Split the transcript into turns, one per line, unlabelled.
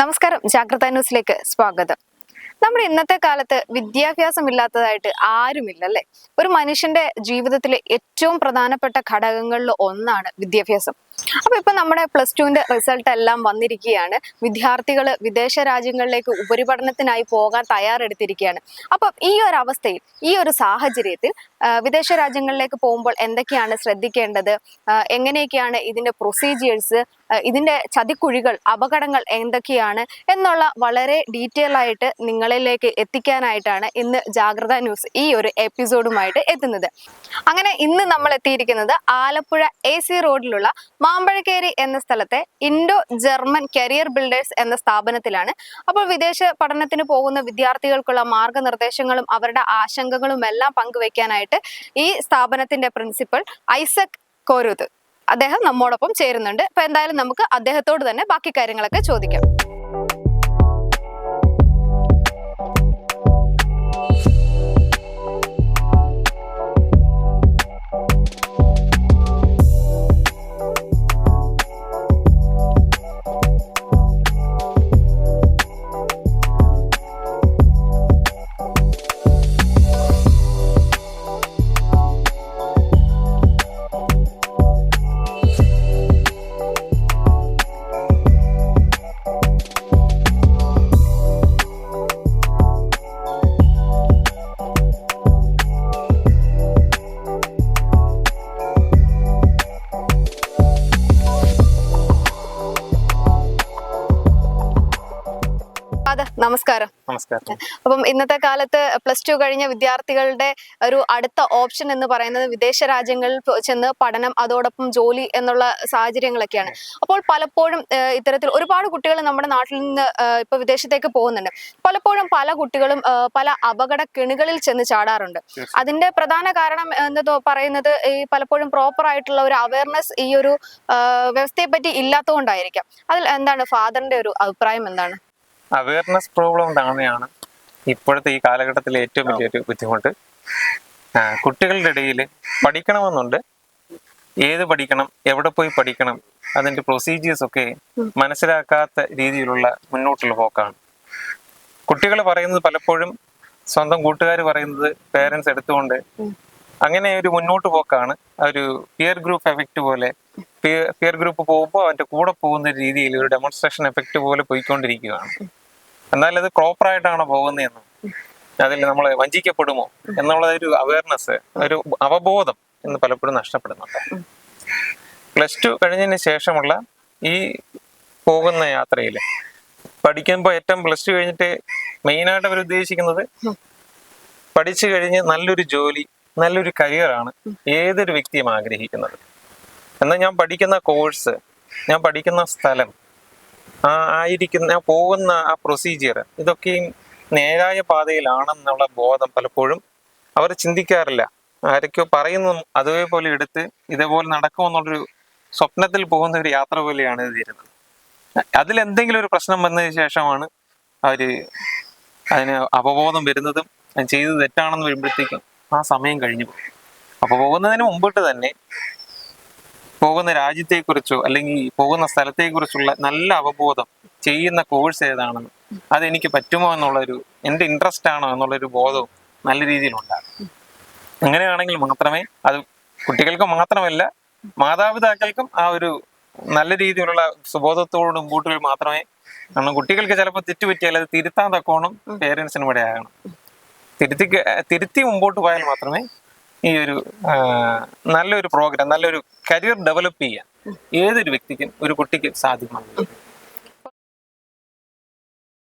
നമസ്കാരം. ജാഗ്രത ന്യൂസിലേക്ക് സ്വാഗതം. നമ്മുടെ ഇന്നത്തെ കാലത്ത് വിദ്യാഭ്യാസം ഇല്ലാത്തതായിട്ട് ആരുമില്ല അല്ലെ ഒരു മനുഷ്യന്റെ ജീവിതത്തിലെ ഏറ്റവും പ്രധാനപ്പെട്ട ഘടകങ്ങളിൽ ഒന്നാണ് വിദ്യാഭ്യാസം. അപ്പൊ ഇപ്പൊ നമ്മുടെ പ്ലസ് ടുവിന്റെ റിസൾട്ട് എല്ലാം വന്നിരിക്കുകയാണ്. വിദ്യാർത്ഥികൾ വിദേശ രാജ്യങ്ങളിലേക്ക് ഉപരിപഠനത്തിനായി പോകാൻ തയ്യാറെടുത്തിരിക്കുകയാണ്. അപ്പം ഈ ഒരു അവസ്ഥയിൽ ഈ ഒരു സാഹചര്യത്തിൽ വിദേശ രാജ്യങ്ങളിലേക്ക് പോകുമ്പോൾ എന്തൊക്കെയാണ് ശ്രദ്ധിക്കേണ്ടത്? എങ്ങനെയൊക്കെയാണ് ഇതിന്റെ പ്രൊസീജിയേഴ്സ് ഇതിന്റെ ചതിക്കുഴികൾ അപകടങ്ങൾ എന്തൊക്കെയാണ് എന്നുള്ള വളരെ ഡീറ്റെയിൽ ആയിട്ട് നിങ്ങളിലേക്ക് എത്തിക്കാനായിട്ടാണ് ഇന്ന് ജാഗ്രത ന്യൂസ് ഈ ഒരു എപ്പിസോഡുമായിട്ട് എത്തുന്നത്. അങ്ങനെ ഇന്ന് നമ്മൾ എത്തിയിരിക്കുന്നത് ആലപ്പുഴ എ സി റോഡിലുള്ള മാമ്പഴക്കേരി എന്ന സ്ഥലത്തെ ഇൻഡോ ജർമ്മൻ കരിയർ ബിൽഡേഴ്സ് എന്ന സ്ഥാപനത്തിലാണ്. അപ്പോൾ വിദേശ പഠനത്തിന് പോകുന്ന വിദ്യാർത്ഥികൾക്കുള്ള മാർഗനിർദ്ദേശങ്ങളും അവരുടെ ആശങ്കകളും എല്ലാം പങ്കുവെക്കാനായിട്ട് ഈ സ്ഥാപനത്തിന്റെ പ്രിൻസിപ്പൽ ഐസക് കോരുത് അദ്ദേഹം നമ്മോടൊപ്പം ചേരുന്നുണ്ട്. അപ്പൊ എന്തായാലും നമുക്ക് അദ്ദേഹത്തോട് തന്നെ ബാക്കി കാര്യങ്ങളൊക്കെ ചോദിക്കാം. നമസ്കാരം.
നമസ്കാരം.
അപ്പം ഇന്നത്തെ കാലത്ത് പ്ലസ് ടു കഴിഞ്ഞ വിദ്യാർത്ഥികളുടെ ഒരു അടുത്ത ഓപ്ഷൻ എന്ന് പറയുന്നത് വിദേശ രാജ്യങ്ങളിൽ ചെന്ന് പഠനം അതോടൊപ്പം ജോലി എന്നുള്ള സാഹചര്യങ്ങളൊക്കെയാണ്. അപ്പോൾ പലപ്പോഴും ഇത്തരത്തിൽ ഒരുപാട് കുട്ടികൾ നമ്മുടെ നാട്ടിൽ നിന്ന് ഇപ്പൊ വിദേശത്തേക്ക് പോകുന്നുണ്ട്. പലപ്പോഴും പല കുട്ടികളും പല അപകട കെണികളിൽ ചെന്ന് ചാടാറുണ്ട്. അതിന്റെ പ്രധാന കാരണം എന്ന് പറയുന്നത് ഈ പലപ്പോഴും പ്രോപ്പർ ആയിട്ടുള്ള ഒരു അവയർനെസ് ഈ ഒരു വ്യവസ്ഥയെ പറ്റി ഇല്ലാത്തതുകൊണ്ടായിരിക്കാം. അതിൽ എന്താണ് ഫാദറിന്റെ ഒരു അഭിപ്രായം എന്താണ്?
അവയർനെസ് പ്രോബ്ലം തന്നെയാണ് ഇപ്പോഴത്തെ ഈ കാലഘട്ടത്തിലെ ഏറ്റവും വലിയൊരു ബുദ്ധിമുട്ട്. കുട്ടികളുടെ ഇടയിൽ പഠിക്കണമെന്നുണ്ട്. ഏത് പഠിക്കണം എവിടെ പോയി പഠിക്കണം അതിന്റെ പ്രൊസീജിയേഴ്സ് ഒക്കെ മനസ്സിലാക്കാത്ത രീതിയിലുള്ള മുന്നോട്ടുള്ള പോക്കാണ്. കുട്ടികൾ പറയുന്നത് പലപ്പോഴും സ്വന്തം കൂട്ടുകാർ പറയുന്നത് പേരൻസ് എടുത്തുകൊണ്ട് അങ്ങനെ ഒരു മുന്നോട്ട് പോക്കാണ്. ഒരു പിയർ ഗ്രൂപ്പ് എഫക്റ്റ് പോലെ പിയർ ഗ്രൂപ്പ് പോകുമ്പോൾ അവന്റെ കൂടെ പോകുന്ന രീതിയിൽ ഒരു ഡെമോൺസ്ട്രേഷൻ എഫക്റ്റ് പോലെ പോയിക്കൊണ്ടിരിക്കുകയാണ്. എന്നാൽ അത് പ്രോപ്പർ ആയിട്ടാണോ പോകുന്നതെന്ന്. അതിൽ നമ്മൾ വഞ്ചിക്കപ്പെടുമോ എന്നുള്ള ഒരു അവയർനെസ് ഒരു അവബോധം എന്ന് പലപ്പോഴും നഷ്ടപ്പെടുന്നുണ്ട്. പ്ലസ് ടു കഴിഞ്ഞതിന് ശേഷമുള്ള ഈ പോകുന്ന യാത്രയിൽ പഠിക്കുമ്പോൾ ഏറ്റവും പ്ലസ് ടു കഴിഞ്ഞിട്ട് മെയിനായിട്ട് അവർ ഉദ്ദേശിക്കുന്നത് പഠിച്ചു കഴിഞ്ഞ് നല്ലൊരു ജോലി നല്ലൊരു കരിയറാണ് ഏതൊരു വ്യക്തിയും ആഗ്രഹിക്കുന്നത്. എന്നാൽ ഞാൻ പഠിക്കുന്ന കോഴ്സ് ഞാൻ പഠിക്കുന്ന സ്ഥലം ആയിരിക്കുന്ന പോകുന്ന ആ പ്രൊസീജിയർ ഇതൊക്കെയും നേരായ പാതയിലാണെന്നുള്ള ബോധം പലപ്പോഴും അവർ ചിന്തിക്കാറില്ല. ആരൊക്കെയോ പറയുന്നു അതേപോലെ എടുത്ത് ഇതേപോലെ നടക്കുമെന്നുള്ളൊരു സ്വപ്നത്തിൽ പോകുന്ന ഒരു യാത്ര പോലെയാണ് ഇത് തീരുന്നത് അതിലെന്തെങ്കിലും ഒരു പ്രശ്നം വന്നതിന് ശേഷമാണ് അവർ അതിന് അപബോധം വരുന്നതും ചെയ്തത് തെറ്റാണെന്ന് വരുമ്പോഴത്തേക്കും ആ സമയം കഴിഞ്ഞു പോകും അപ്പൊ പോകുന്നതിന് മുമ്പിട്ട് തന്നെ പോകുന്ന രാജ്യത്തെക്കുറിച്ചോ അല്ലെങ്കിൽ പോകുന്ന സ്ഥലത്തെക്കുറിച്ചുള്ള നല്ല അവബോധം ചെയ്യുന്ന കോഴ്സ് ഏതാണെന്ന്. അതെനിക്ക് പറ്റുമോ എന്നുള്ളൊരു എന്റെ ഇൻട്രസ്റ്റ് ആണോ എന്നുള്ളൊരു ബോധവും നല്ല രീതിയിൽ ഉണ്ടാകും അങ്ങനെയാണെങ്കിൽ മാത്രമേ അത് കുട്ടികൾക്ക് മാത്രമല്ല മാതാപിതാക്കൾക്കും ആ ഒരു നല്ല രീതിയിലുള്ള സുബോധത്തോടും കൂട്ടുകൾ മാത്രമേ കാരണം കുട്ടികൾക്ക് ചിലപ്പോൾ തെറ്റുപറ്റിയാൽ അത് തിരുത്താൻ തക്കോണം പേരൻസിനും ഇവിടെ ആകണം. തിരുത്തി തിരുത്തി മുമ്പോട്ട് പോയാൽ മാത്രമേ ഈ ഒരു നല്ലൊരു പ്രോഗ്രാം നല്ലൊരു കരിയർ ഡെവലപ്പ് ചെയ്യാൻ ഏതൊരു വ്യക്തിക്കും ഒരു കുട്ടിക്ക് സാധ്യമാകും